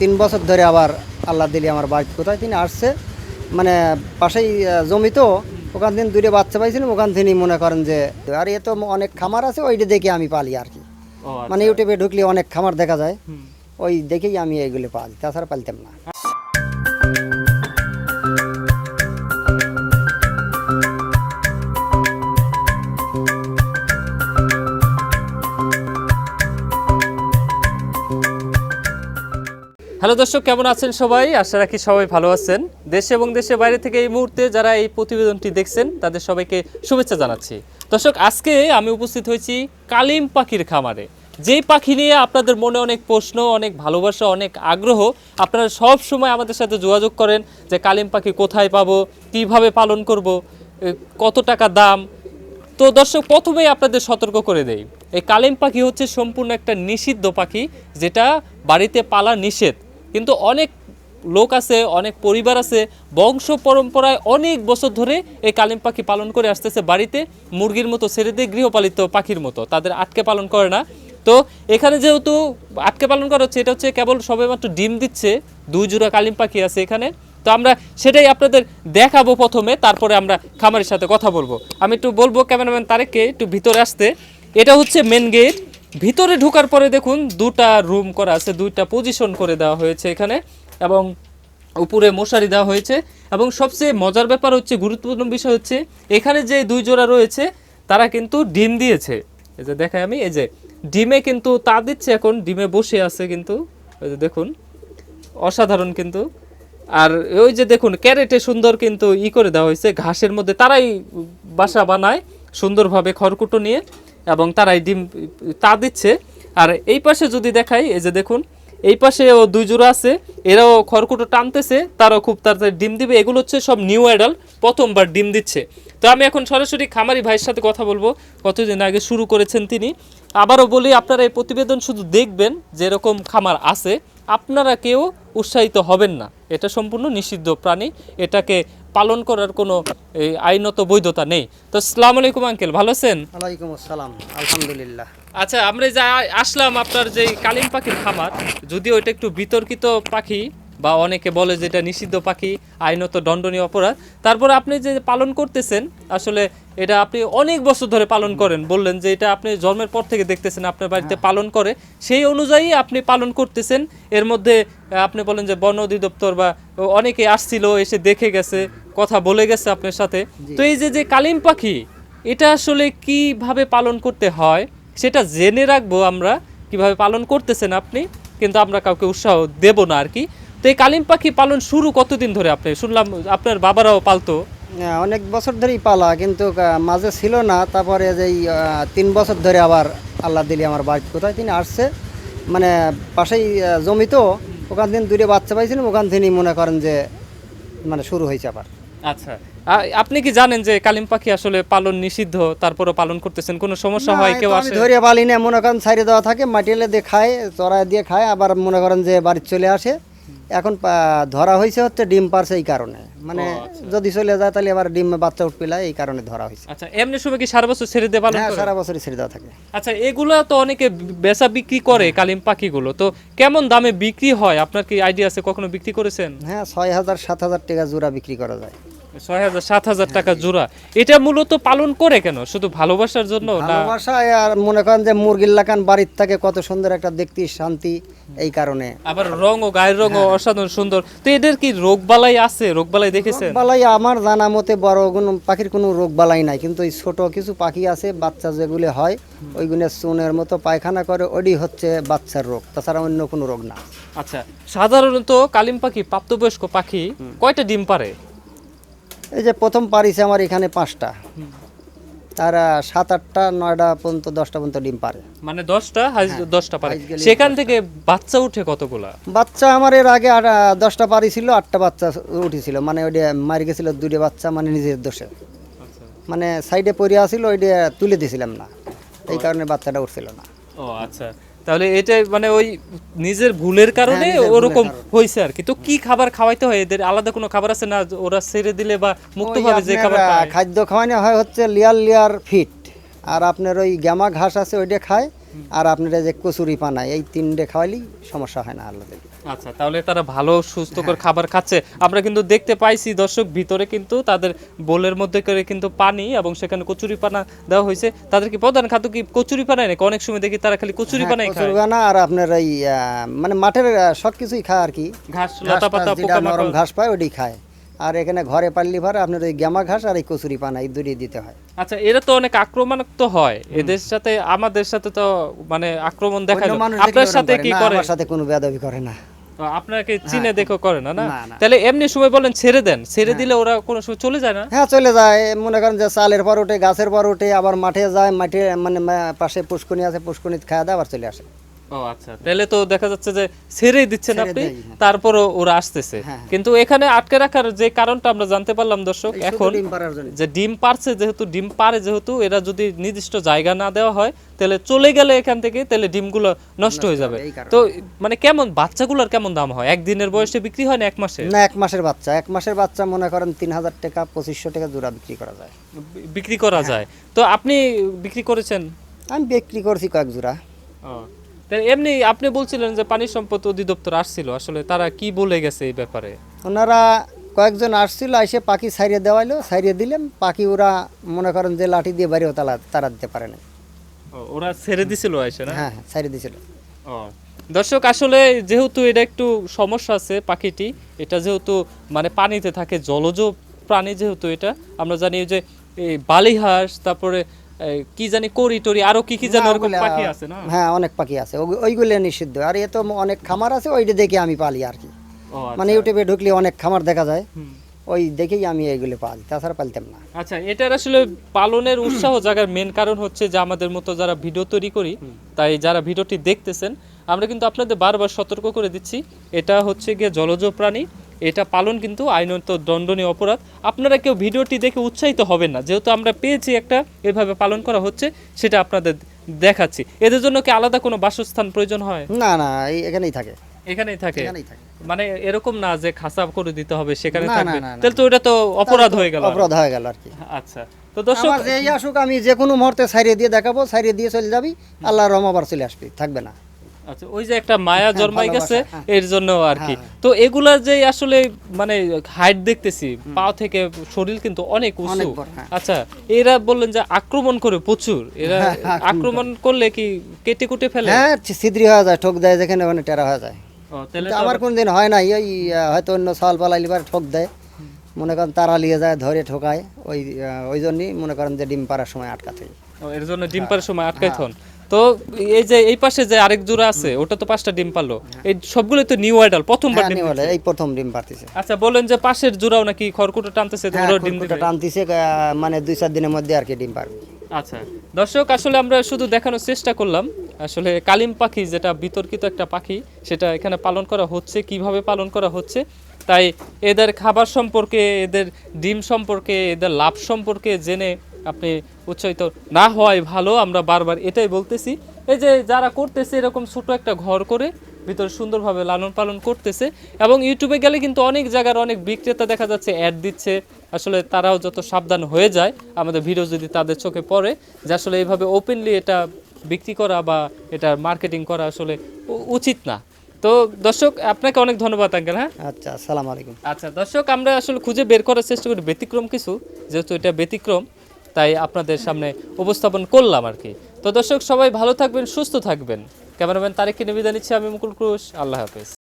তিন বছর ধরে আবার আল্লাহ দিলি আমার বাড়ি কোথায় তিনি আসছে? মানে পাশেই জমি তো। ওখান থেকে দূরে বাচ্চা পাইছিলাম ওখান থেকেই মনে করেন যে আর এ তো অনেক খামার আছে ওইটা দেখে আমি পালি আর কি। মানে ইউটিউবে ঢুকলে অনেক খামার দেখা যায়। ওই দেখেই আমি এইগুলো পালি তাছাড়া পালতাম না। হ্যালো দর্শক, কেমন আছেন সবাই? আশা রাখি সবাই ভালো আছেন। দেশে এবং দেশের বাইরে থেকে এই মুহূর্তে যারা এই প্রতিবেদনটি দেখছেন, তাদের সবাইকে শুভেচ্ছা জানাচ্ছি। দর্শক, আজকে আমি উপস্থিত হয়েছি কালিম পাখির খামারে। যেই পাখি নিয়ে আপনাদের মনে অনেক প্রশ্ন, অনেক ভালোবাসা, অনেক আগ্রহ, আপনারা সব সময় আমাদের সাথে যোগাযোগ করেন যে কালিম পাখি কোথায় পাবো, কীভাবে পালন করব কত টাকা দাম। তো দর্শক, প্রথমেই আপনাদের সতর্ক করে দেই। এই কালিম পাখি হচ্ছে সম্পূর্ণ একটা নিষিদ্ধ পাখি, যেটা বাড়িতে পালা নিষেধ। কিন্তু অনেক লোক আছে, অনেক পরিবার আছে, বংশ পরম্পরায় অনেক বছর ধরে এই কালিম পাখি পালন করে আসতেছে বাড়িতে, মুরগির মতো ছেড়ে দিয়ে গৃহপালিত পাখির মতো, তাদের আটকে পালন করে না। তো এখানে যেহেতু আটকে পালন করা হচ্ছে, এটা হচ্ছে কেবল সবেমাত্র ডিম দিচ্ছে, দুই জোড়া কালিম পাখি আছে এখানে। তো আমরা সেটাই আপনাদের দেখাবো প্রথমে, তারপরে আমরা খামারের সাথে কথা বলব। আমি একটু বলব ক্যামেরাম্যান তারেককে একটু ভিতরে আসতে। এটা হচ্ছে মেন গেট ভিতরে ঢোকার পরে দেখুন দুটা রুম করা আছে, দুইটা পজিশন করে দেওয়া হয়েছে এখানে এবং উপরে মশারি দেওয়া হয়েছে এবং সবচেয়ে মজার ব্যাপার হচ্ছে, গুরুত্বপূর্ণ বিষয় হচ্ছে এখানে যে দুই জোড়া রয়েছে, তারা কিন্তু ডিম দিয়েছে। এই যে দেখাই আমি, এই যে ডিমে কিন্তু তা দিচ্ছে এখন, ডিমে বসে আছে কিন্তু ওই যে দেখুন, অসাধারণ কিন্তু। আর ওই যে দেখুন, ক্যারেটে সুন্দর কিন্তু ই করে দেওয়া হয়েছে, ঘাসের মধ্যে তারাই বাসা বানায় সুন্দরভাবে খড়কুটো নিয়ে। এবং তারাই ডিম, তা দিচ্ছে। আর এই পাশে যদি দেখাই, এই যে দেখুন, এই পাশে ও দুই জোড়া আছে, এরাও খড়কুটো টানতেছে, তারাও খুব তাড়াতাড়ি ডিম দিবে। এগুলো হচ্ছে সব নিউ অ্যাডাল প্রথমবার ডিম দিচ্ছে। তো আমি এখন সরাসরি খামারি ভাইয়ের সাথে কথা বলব। কতদিন আগে শুরু করেছেন তিনি। আবারও বলি, আপনারা এই প্রতিবেদন শুধু দেখবেন যে এরকম খামার আছে। আপনারা কেউ উৎসাহিত হবেন না। এটা সম্পূর্ণ নিষিদ্ধ প্রাণী। এটাকে পালন করার কোনো এই, আইনত বৈধতা নেই। তো সালাম আলাইকুম আঙ্কেল। ভালো আছেন? ওয়ালাইকুম আসসালাম। আলহামদুলিল্লাহ। আচ্ছা আমরা যা আসলাম আপনার যে কালিম পাখির খামার যদিও এটা একটু বিতর্কিত পাখি বা অনেকে বলে যে এটা নিষিদ্ধ পাখি আইনত দণ্ডনীয় অপরাধ। তারপরে আপনি যে পালন করতেছেন আসলে এটা আপনি অনেক বছর ধরে পালন করেন। বললেন যে এটা আপনি জন্মের পর থেকে দেখতেছেন আপনার বাড়িতে পালন করে। সেই অনুযায়ী আপনি পালন করতেছেন। এর মধ্যে আপনি বলেন যে বন অধিদপ্তর বা অনেকে আসছিল এসে দেখে গেছে কথা বলে গেছে আপনার সাথে। তো এই যে যে কালিম পাখি এটা আসলে কীভাবে পালন করতে হয় সেটা জেনে রাখব আমরা কীভাবে পালন করতেছেন আপনি কিন্তু আমরা কাউকে উৎসাহ দেব না আর কি। তো এই কালিম পাখি পালন শুরু কতদিন ধরে আপনি? শুনলাম আপনার বাবারাও পালতো। অনেক বছর ধরেই পালা কিন্তু মাঝে ছিল না তারপরে যে এই, তিন বছর ধরে আবার আল্লাহ দিলি আমার বাড়ি কোথায় তিনি আসছে? মানে পাশেই জমি তো। ওখান থেকে দূরে বাচ্চা পাইছিলাম ওখান থেকেই মনে করেন যে মানে শুরু হয়েছে আবার। আচ্ছা। আপনি কি জানেন যে কালিম পাখি আসলে পালন নিষিদ্ধ তারপরও পালন করতেছেন কোনো সমস্যা হয় কেউ আসে? ধরে পালি না মনে করেন ছাড়িয়ে দেওয়া থাকে মাটিলে দিয়ে খায় চড়াই দিয়ে খায় আবার মনে করেন যে বাড়ি চলে আসে। এখন ধরা হয়েছে হচ্ছে ডিম পারছে এই কারণে। মানে যদি চলে যায় তাহলে আবার ডিম বাচ্চা উঠপিলা এই কারণে ধরা হয়েছে। আচ্ছা এমনি সময় কি সারা বছর ছেড়ে দেওয়া হ্যাঁ? সারা বছরই ছেড়ে দেওয়া থাকে। আচ্ছা এগুলো তো অনেকে বেচা বিক্রি করে কালিম পাখিগুলো। তো কেমন দামে বিক্রি হয়? আপনার কি আইডিয়া আছে কখনো বিক্রি করেছেন? হ্যাঁ ছয় হাজার সাত হাজার টাকা জোড়া বিক্রি করা যায়। ছয় হাজার সাত হাজার টাকা জোড়া। এটা মূলত পালন করে কেন? শুধু ভালোবাসার জন্য না ভালোবাসা আর মনে করেন যে মুরগির লাকান বাড়ির থাকে কত সুন্দর একটা দেখতে শান্তি এই কারণে। আবার রং ও গায়ের রং হ্যাঁ। অসাধারণ সুন্দর। তো এদের কি রোগ বালাই আছে? রোগ বালাই দেখেছেন? বালাই আমার জানা মতে বড় কোনো পাখির কোনো রোগ বালাই নাই। কিন্তু এই ছোট কিছু পাখি আছে বাচ্চা যেগুলো হয় ওইগুলো চুনের মতো পায়খানা করে ওডি হচ্ছে বাচ্চার রোগ। তাছাড়া অন্য কোনো রোগ না। আচ্ছা সাধারণত কালিম পাখি প্রাপ্তবয়স্ক পাখি কয়টা ডিম পারে? এই যে প্রথম পারিছে আমার এখানে পাঁচটা। আর সাত আটটা নয়টা পর্যন্ত দশটা পর্যন্ত ডিম পারে মানে দশটা? দশটা পারে সেখান থেকে বাচ্চা উঠে কতগুলা? বাচ্চা আমার এর আগে দশটা পারি ছিল আটটা বাচ্চা উঠেছিল। মানে ওইটা মারি গেছিল দুটো বাচ্চা মানে নিজের দোষে। মানে সাইডে পড়ে আসছিল ওইটা তুলে দিয়েছিলাম না। এই কারণে বাচ্চাটা উঠছিল না। ও আচ্ছা। তাহলে এটা মানে ওই নিজের ভুলের কারণে হ্যাঁ, ভুলের ওরকম হয়েছে আর কি। তো কি খাবার খাওয়াইতে হয়? এদের আলাদা কোনো খাবার আছে না ওরা ছেড়ে দিলে বা মুক্ত ভাবে যে খাবার খাদ্য খাওয়ানো হয় হচ্ছে লিয়ার লিয়ার ফিট। আর আপনার ওই গ্যামা ঘাস আছে ওইটা খায়। আর আপনার যে কচুরি পানা এই তিনটে খাওয়াইলেই সমস্যা হয় না আল্লাহ আচ্ছা তাহলে তারা ভালো সুস্থকর খাবার খাচ্ছে। আমরা কিন্তু দেখতে পাইছি দর্শক ভিতরে কিন্তু তাদের বোলের মধ্যে করে কিন্তু পানি এবং সেখানে কচুরি পানা দেওয়া হয়েছে। তাদের কি প্রধান খাদ্য কি কচুরি পানাই নাকি? অনেক সময় দেখি তারা খালি কচুরি পানাই খায়। কচুরি পানা আর আপনার এই মানে মাঠের সব কিছুই খায় আর কি। ঘাস লতা পাতা পোকা নরম ঘাস পায় ওটাই খায়। আর এখানে ঘরে পাল্লি ভরে আপনার ওই গ্যামা ঘাস আর এই কচুরি পানা এই দুটোই দিতে হয়। আচ্ছা এরা তো অনেক আক্রমণাত্মক হয়। এদের সাথে আমাদের সাথে তো মানে আক্রমণ দেখা যায়। আপনার সাথে কি করে? আমার সাথে কোনো বেদবি করে না। আপনাকে চিনে দেখো করে না না। তাহলে এমনি সময় বলেন ছেড়ে দেন। ছেড়ে দিলে ওরা কোনো সময় চলে যায় না? হ্যাঁ চলে যায়। মনে করেন যে চালের পর ওঠে গাছের পর ওঠে আবার মাঠে যায় মাঠে মানে পাশে পুষ্কনি আছে পুষ্কনি খাওয়া দাওয়া আবার চলে আসে। ও আচ্ছা তাহলে তো দেখা যাচ্ছে যে ছেড়েই দিচ্ছেন আপনি হ্যাঁ। তারপরও ওরা আসতেছে। হ্যাঁ। কিন্তু এখানে আটকে রাখার যে কারণটা আমরা জানতে পারলাম দর্শক এখন। যে ডিম পারছে যেহেতু ডিম পারে যেহেতু এরা যদি নির্দিষ্ট জায়গা না দেওয়া হয় তাহলে চলে গেলে এখান থেকে তাহলে ডিমগুলো নষ্ট হয়ে যাবে। তো মানে কেমন বাচ্চাগুলোর কেমন দাম হয়? একদিনের বয়সে বিক্রি হয় না এক মাসে? না এক মাসের বাচ্চা। এক মাসের বাচ্চা মনে করেন তিন হাজার টাকা পঁচিশশো টাকা জোড়া বিক্রি করা যায়। বিক্রি করা যায়। তো আপনি বিক্রি করেছেন? আমি বিক্রি করছি কয়েক জোড়া। এমনি আপনি বলছিলেন যে পানি সম্পদ অধিদপ্তর আসছিল আসলে তারা কি বলে গেছে এই ব্যাপারে? ওনারা কয়েকজন আসছিল এসে পাখি সাইরে দেওয়াইলো সাইরে দিলেন পাখি ওরা মনে করেন যে লাঠি দিয়ে বাইরেও তারা তারা দিতে পারে না ওরা ছেড়ে দিছিল এসে না? হ্যাঁ হ্যাঁ সাইরে দিয়েছিল ও। দর্শক আসলে যেহেতু এটা একটু সমস্যা আছে পাখিটি এটা যেহেতু মানে পানিতে থাকে জলজ প্রাণী যেহেতু এটা আমরা জানি যে এই বালিহাঁস তারপরে কি জানি করি টরি আরও কি কি জানি ওরকম পাখি আছে না? হ্যাঁ অনেক পাখি আছে। ওইগুলো নিষিদ্ধ। আর এ তো অনেক খামার আছে ওইটা দেখে আমি পালি আর কি। মানে ইউটিউবে ঢুকলে অনেক খামার দেখা যায়। ওই দেখেই আমি এইগুলো পালি তাছাড়া পালতাম না। আচ্ছা এটার আসলে পালনের উৎসাহ জাগার মেন কারণ হচ্ছে যে আমাদের মতো যারা ভিডিও তৈরি করি তাই যারা ভিডিওটি দেখতেছেন আমরা কিন্তু আপনাদের বারবার সতর্ক করে দিচ্ছি। এটা হচ্ছে গিয়ে জলজ প্রাণী এটা পালন কিন্তু আইনত দণ্ডনীয় অপরাধ। আপনারা কেউ ভিডিওটি দেখে উৎসাহিত হবেন না। যেহেতু আমরা পেয়েছি একটা এভাবে পালন করা হচ্ছে সেটা আপনাদের দেখাচ্ছি। এদের জন্য কি আলাদা কোনো বাসস্থান প্রয়োজন হয়? না না এখানেই থাকে। এখানেই থাকে? মানে এরকম না যে খাসা করে দিতে হবে সেখানে থাকবে। তাহলে তো ওটা তো অপরাধ হয়ে গেল অপরাধ হয়ে গেল আর কি। আচ্ছা তো দর্শক যেই আসুক আমি যে কোনো মুহূর্তে সাইরে দিয়ে দেখাবো সাইরে দিয়ে চলে যাবি আল্লাহ রহম আবার চলে আসবি থাকবে না। আচ্ছা ওই যে একটা মায়া জন্মাই গেছে হ্যাঁ। এর জন্য আর কি। তো এগুলা যে আসলে মানে হাইট দেখতেছি পা থেকে শরীর কিন্তু অনেক উঁচু। হ্যাঁ। আচ্ছা এরা বললেন যে আক্রমণ করে প্রচুর। এরা হ্যাঁ, আক্রমণ করলে কি কেটে কুটে ফেলে? হ্যাঁ ছিদ্রি হয়ে যায় ঠোক দেয় যেখানে ওখানে টেরা হয়ে যায়। আমার কোন দিন হয় নাই ওই হয়তো অন্য সাল পালাইলি পারে ঠোক দেয়। মনে করেন তারা লিয়ে যায় ধরে ঠোকায় ওই ওই জন্যই মনে করেন যে ডিম পাড়ার সময় আটকাতে। এর জন্য ডিম পাড়ার সময় আটকাই থন তো এই যে এই পাশে যে আরেক জোড়া আছে ওটা তো পাঁচটা ডিম পারল এই সবগুলো তো নিউ আইডাল প্রথমবার হ্যাঁ, ডিম বলে, এই প্রথম ডিম পাড়তেছে আচ্ছা বলেন যে পাশের জোড়াও নাকি খড়কুটো টানতেছে তো হ্যাঁ, ডিম দিবে। মানে দুই চার দিনের মধ্যে আর কি ডিম পারবে। আচ্ছা দর্শক আসলে আমরা শুধু দেখানোর চেষ্টা করলাম। আসলে কালিম পাখি যেটা বিতর্কিত একটা পাখি সেটা এখানে পালন করা হচ্ছে কীভাবে পালন করা হচ্ছে তাই এদের খাবার সম্পর্কে এদের ডিম সম্পর্কে এদের লাভ সম্পর্কে জেনে আপনি উৎসাহিত না হওয়াই ভালো আমরা বারবার এটাই বলতেছি। এই যে যারা করতেছে এরকম ছোট একটা ঘর করে ভিতরে সুন্দরভাবে লালন পালন করতেছে এবং ইউটিউবে গেলে কিন্তু অনেক জায়গার অনেক বিক্রেতা দেখা যাচ্ছে অ্যাড দিচ্ছে। আসলে তারাও যত সাবধান হয়ে যায় আমাদের ভিডিও যদি তাদের চোখে পড়ে যে আসলে এইভাবে ওপেনলি এটা বিক্রি করা বা এটা মার্কেটিং করা আসলে উচিত না। তো দর্শক আপনাকে অনেক ধন্যবাদ আঙ্কেল হ্যাঁ? আচ্ছা আসসালামু আলাইকুম। আচ্ছা দর্শক আমরা আসলে খুঁজে বের করার চেষ্টা করি ব্যতিক্রম কিছু যেহেতু এটা ব্যতিক্রম। তাই আপনাদের সামনে উপস্থাপন করলাম আর কি। তো দর্শক, সবাই ভালো থাকবেন, সুস্থ থাকবেন। ক্যামেরাম্যান তারেককে নিবেদন নিচ্ছি আমি মুকুল ক্রুশ আল্লাহ হাফেজ।